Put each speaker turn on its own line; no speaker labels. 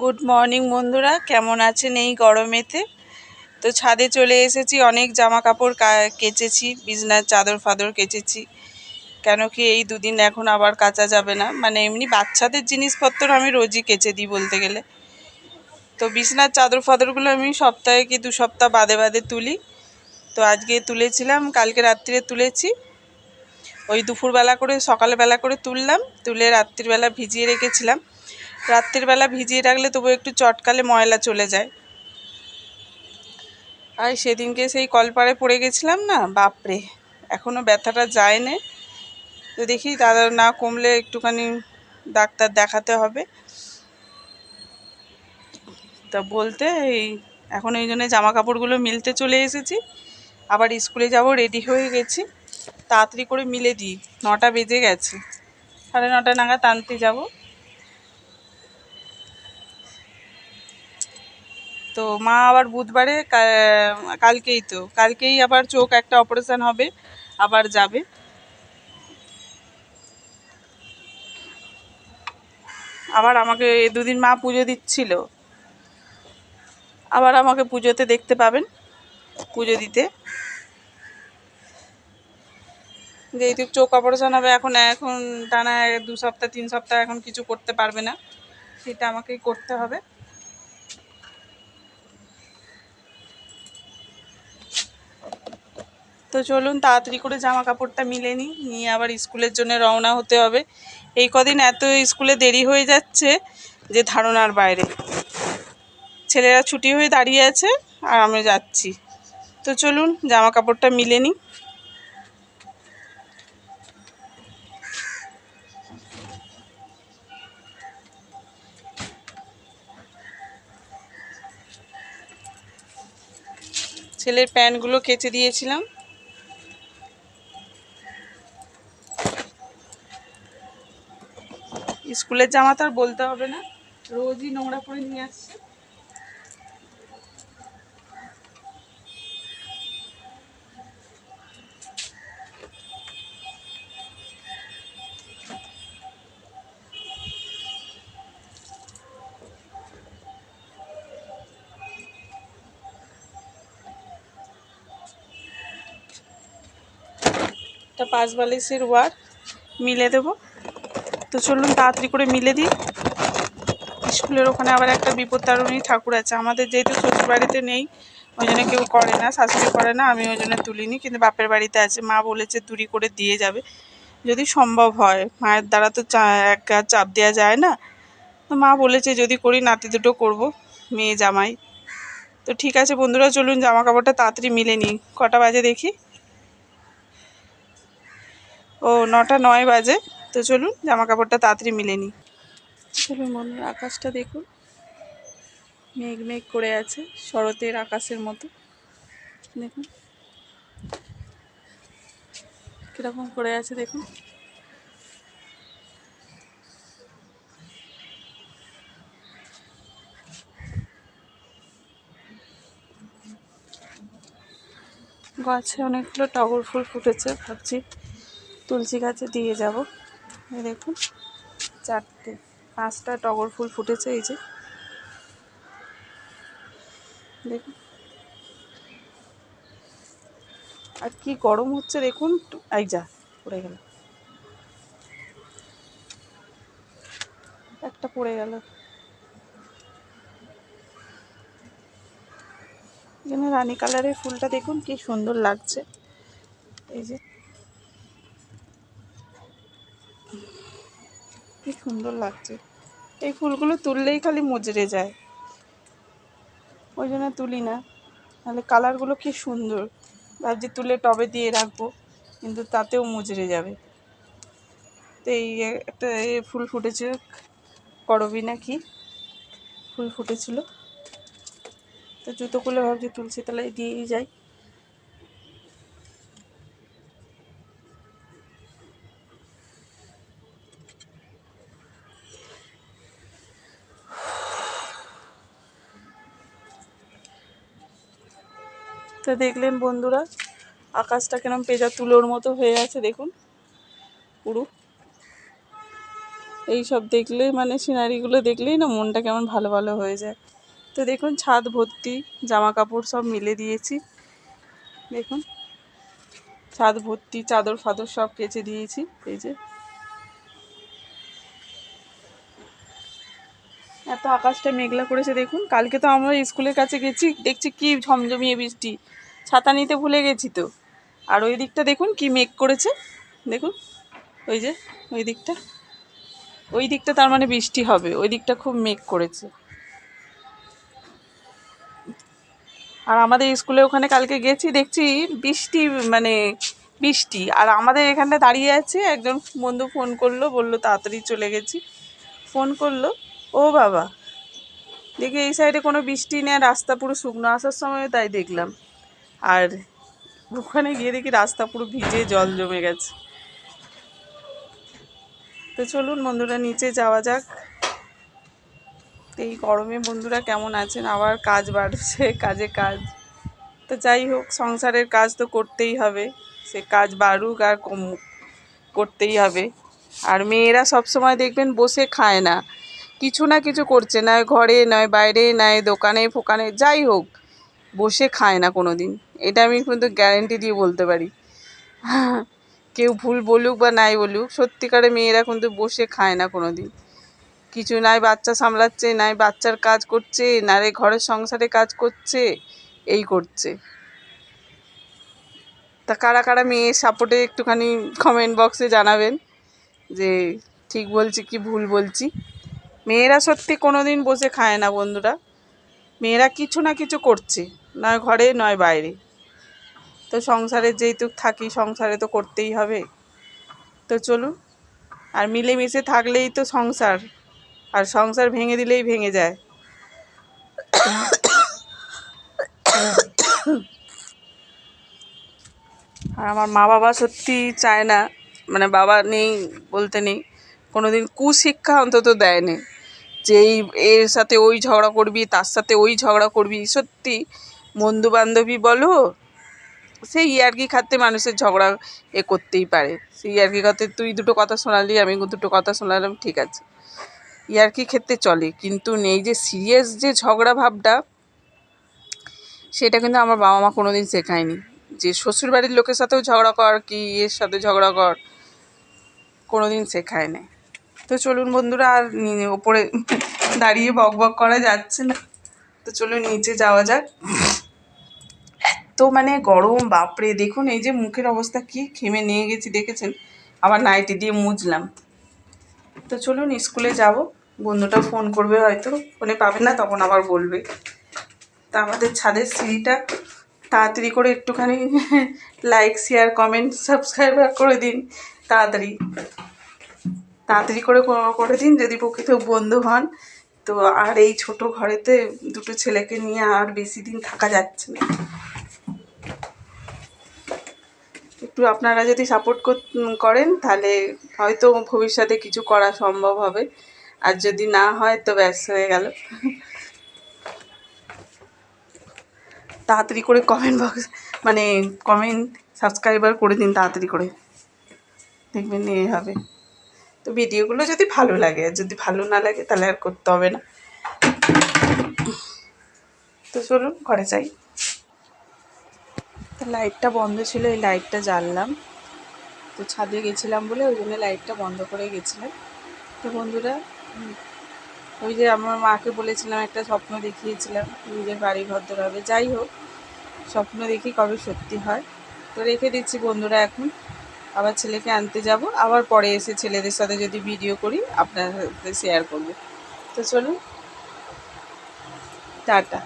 Good morning বন্ধুরা। কেমন আছেন এই গরমেতে? তো ছাদে চলে এসেছি, অনেক জামা কাপড় কেচেছি, বিছনার চাদর ফাদর কেচেছি। কেন কি এই দুদিন এখন আবার কাচা যাবে না। মানে এমনি বাচ্চাদের জিনিসপত্র আমি রোজই কেচে দিই বলতে গেলে। তো বিছনার চাদর ফাদরগুলো আমি সপ্তাহে কি দু সপ্তাহ বাদে বাদে তুলি। তো আজকে তুলেছিলাম, কালকে রাত্রিরে তুলেছি। ওই দুপুরবেলা করে, সকালবেলা করে তুললাম। তুলে রাত্রিবেলা ভিজিয়ে রেখেছিলাম। রাত্রিবেলা ভিজিয়ে রাখলে তবু একটু চটকালে ময়লা চলে যায়। আর সেদিনকে সেই কলপাড়ে পড়ে গেছিলাম না? বাপরে এখনও ব্যথাটা যায় না তো দেখি দাদা না কমলে একটুখানি ডাক্তার দেখাতে হবে। তা বলতে এই, এখন এই জন্য জামা কাপড়গুলো মিলতে চলে এসেছি। আবার স্কুলে যাব, রেডি হয়ে গেছি। তাড়াতাড়ি করে মিলে দিই, নটা বেজে গেছে। সাড়ে নটা নাগাদ আনতে যাব। তো মা আবার বুধবারে কালকেই তো, কালকেই আবার চোখ একটা অপারেশন হবে, আবার যাবে। আবার আমাকে দুদিন মা পুজো দিচ্ছিল। আবার আমাকে পুজোতে দেখতে পাবেন, পুজো দিতে। যেহেতু চোখ অপারেশন হবে, এখন এখন টানা দু সপ্তাহ, তিন সপ্তাহ এখন কিছু করতে পারবে না। সেটা আমাকেই করতে হবে। তো চলুন, তাড়াতাড়ি করে জামা কাপড়টা মিলে নিই। নিয়ে আবার স্কুলের জন্য রওনা হতে হবে। এই কদিন এত স্কুলে দেরি হয়ে যাচ্ছে যে ধারণার বাইরে। ছেলেরা ছুটি হয়ে দাঁড়িয়ে আছে আর আমি যাচ্ছি। তো চলুন জামা কাপড়টা মিলে নিই। ছেলের প্যান্টগুলো কেচে দিয়েছিলাম। স্কুলের জামা তো আর বলতে হবে না। রোজই নোংরা করে নিয়ে আসছে। একটা পাঁচ বালিশের ওয়ার মিলে দেবো। তো চলুন তাড়াতাড়ি করে মিলে দিই। স্কুলের ওখানে আবার একটা বিপদ তারণী ঠাকুর আছে। আমাদের যেহেতু শ্বশুর বাড়িতে নেই, ওই জন্য কেউ করে না, শাশুড়ি করে না, আমি ওই জন্য তুলিনি। কিন্তু বাপের বাড়িতে আছে, মা বলেছে দূরি করে দিয়ে যাবে। যদি সম্ভব হয়, মায়ের দ্বারা তো এক চাপ দেওয়া যায় না। তো মা বলেছে, যদি করি, নাতি দুটো করব, মেয়ে জামাই। তো ঠিক আছে বন্ধুরা, চলুন জামা কাপড়টা তাড়াতাড়ি মিলে নিই। কটা বাজে দেখি? ও, নটা নয় বাজে। তো চলুন জামা কাপড়টা তাড়াতাড়ি মিলে নিই। চলুন বন্ধুরা আকাশটা দেখুন। মেঘ মেঘ করে আছে, শরতের আকাশের মতো। দেখুন। কীরকম করে আছে দেখুন। গাছে অনেকগুলো টগর ফুল ফুটেছে, ভাবছি তুলসী গাছে দিয়ে যাব। দেখুন, চারটে, পাঁচটা টগর ফুল ফুটেছে, এই যে। দেখুন। আর কি গরম হচ্ছে দেখুন এই যা, পড়ে গেল। একটা পড়ে গেল। এখানে রানী কালারের ফুলটা দেখুন, কি সুন্দর লাগছে। এই যে। কি সুন্দর লাগছে। এই ফুলগুলো তুললেই খালি মজরে যায়। ওই জন্য তুলি না। নাহলে কালারগুলো কি সুন্দর। ভাবছি তুলে টবে দিয়ে রাখব, কিন্তু তাতেও মুজরে যাবে। তো এই একটা ফুল ফুটেছে, করবি না কি ফুল ফুটেছিল। তো জুতো খুলে ভাবছি তুলসী তাহলে দিয়েই যাই। তো দেখলেন বন্ধুরা, আকাশটা কেরম পেজা তুলোর মতো হয়ে আছে, দেখুন, পুরো। এই সব দেখলে মানে সিনারিগুলো দেখলেই না মনটা কেমন ভালো ভালো হয়ে যায়। তো দেখুন, ছাদ ভর্তি জামা কাপড় সব মিলে দিয়েছি। দেখুন, ছাদ ভর্তি চাদর ফাদর সব কেচে দিয়েছি, এই যে। এত আকাশটা মেঘলা করেছে দেখুন। কালকে তো আমরা স্কুলের কাছে গেছি, দেখছি কি ঝমঝমিয়ে বৃষ্টি। ছাতা নিতে ভুলে গেছি তো। আর ওই দিকটা দেখুন কি মেঘ করেছে। দেখুন, ওই যে, ওই দিকটা। ওই দিকটা তার মানে বৃষ্টি হবে, ওই দিকটা খুব মেঘ করেছে। আর আমাদের স্কুলে ওখানে কালকে গেছি, দেখছি বৃষ্টি মানে বৃষ্টি। আর আমাদের এখানটা দাঁড়িয়ে আছে একজন, বন্ধু ফোন করল, বলল তাড়াতাড়ি চলে গেছি। ফোন করল ও বাবা। দেখি এই সাইডে কোনো বৃষ্টি নেই, রাস্তা পুরো শুকনো। আসার সময় তাই দেখলাম। আর ওখানে গিয়ে দেখি রাস্তা পুরো ভিজে, জল জমে গেছে। তো চলুন বন্ধুরা, নিচে যাওয়া যাক। এই গরমে বন্ধুরা কেমন আছেন? আবার কাজ বাড়ছে, কাজে কাজ। তো যাই হোক, সংসারের কাজ তো করতেই হবে। সে কাজ বাড়ুক আর কমুক, করতেই হবে। আর মেয়েরা সব সময় দেখবেন বসে খায় না। কিছু না কিছু করছে, নয় ঘরে, নয় বাইরে, নয় দোকানে, ফোকানে, যাই হোক, বসে খায় না কোনো দিন এটা আমি কিন্তু গ্যারেন্টি দিয়ে বলতে পারি। কেউ ভুল বলুক বা নাই বলুক সত্যিকারে মেয়েরা কিন্তু বসে খায় না কোনো দিন কিছু নাই বাচ্চা সামলাচ্ছে, নাই বাচ্চার কাজ করছে, না রে ঘরের সংসারে কাজ করছে, এই করছে। তা কারা কারা মেয়ের সাপোর্টে একটুখানি কমেন্ট বক্সে জানাবেন যে, ঠিক বলছি কি ভুল বলছি? মেয়েরা সত্যি কোনো দিন বসে খায় না বন্ধুরা। মেয়েরা কিছু না কিছু করছে নয় ঘরে, নয় বাইরে। তো সংসারে যেহেতু থাকি, সংসারে তো করতেই হবে। তো চলুন, আর মিলেমিশে থাকলেই তো সংসার, আর সংসার ভেঙে দিলেই ভেঙে যায়। আর আমার মা বাবা সত্যি চায় না মানে বাবা নেই বলতে নেই কোনো দিন কুশিক্ষা অন্তত দেয়নি যে এই, এর সাথে ওই ঝগড়া করবি, তার সাথে ওই ঝগড়া করবি, সত্যি। বন্ধু বান্ধবী বলো, সেই ইয়ার্কি খাতে মানুষের ঝগড়া এ করতেই পারে। সেই ইয়ার্কি খাতে তুই দুটো কথা শোনালি, আমি দুটো কথা শোনালাম, ঠিক আছে। ইয়ার্কি ক্ষেত্রে চলে, কিন্তু নেই যে সিরিয়াস যে ঝগড়া ভাবটা, সেটা কিন্তু আমার বাবা মা কোনো দিন শেখায়নি। যে শ্বশুরবাড়ির লোকের সাথেও ঝগড়া কর, কি এর সাথে ঝগড়া কর কোনো দিন শেখায় না তো চলুন বন্ধুরা, আর ওপরে দাঁড়িয়ে বক বক করা যাচ্ছে না। তো চলুন নিচে যাওয়া যাক। এত মানে গরম, বাপরে! দেখুন, এই যে মুখের অবস্থা, কি খেমে নিয়ে গেছি, দেখেছেন? আবার নাইটি দিয়ে মুজলাম। তো চলুন, স্কুলে যাব। বন্ধুটা ফোন করবে হয়তো। ফোনে পাবে না, তখন আবার বলবে। তা আমাদের ছাদের সিঁড়িটা তাড়াতাড়ি করে একটুখানি লাইক শেয়ার কমেন্ট সাবস্ক্রাইব করে দিন। তাড়াতাড়ি। তাড়াতাড়ি করে করে দিন যদি প্রকৃত বন্ধু হন। তো আর এই ছোট ঘরেতে দুটো ছেলেকে নিয়ে আর বেশি দিন থাকা যাচ্ছে না। একটু আপনারা যদি সাপোর্ট করেন তাহলে হয়তো ভবিষ্যতে কিছু করা সম্ভব হবে। আর যদি না হয় তো ব্যাস হয়ে গেল। তাড়াতাড়ি করে কমেন্ট বক্স মানে কমেন্ট সাবস্ক্রাইবার করে দিন তাড়াতাড়ি করে। দেখবেন এই হবে। তো ভিডিওগুলো যদি ভালো লাগে, যদি ভালো না লাগে তাহলে আর করতে হবে না। তো চলুন ঘরে যাই। তো লাইটটা বন্ধ ছিল, এই লাইটটা জ্বাললাম। তো ছাদে গেছিলাম বলে ওই জন্য লাইটটা বন্ধ করে গেছিলাম। তো বন্ধুরা ওই যে আমার মাকে বলেছিলাম, একটা স্বপ্ন দেখিয়েছিলাম নিজের বাড়ি ভদ্র হবে যাই হোক, স্বপ্ন দেখি কবে সত্যি হয়। তো রেখে দিচ্ছি বন্ধুরা এখন। আবার ছেলেকে আনতে যাব। আবার পরে এসে ছেলেদের সাথে যদি ভিডিও করি আপনার শেয়ার করব। তো চলুন, টাটা।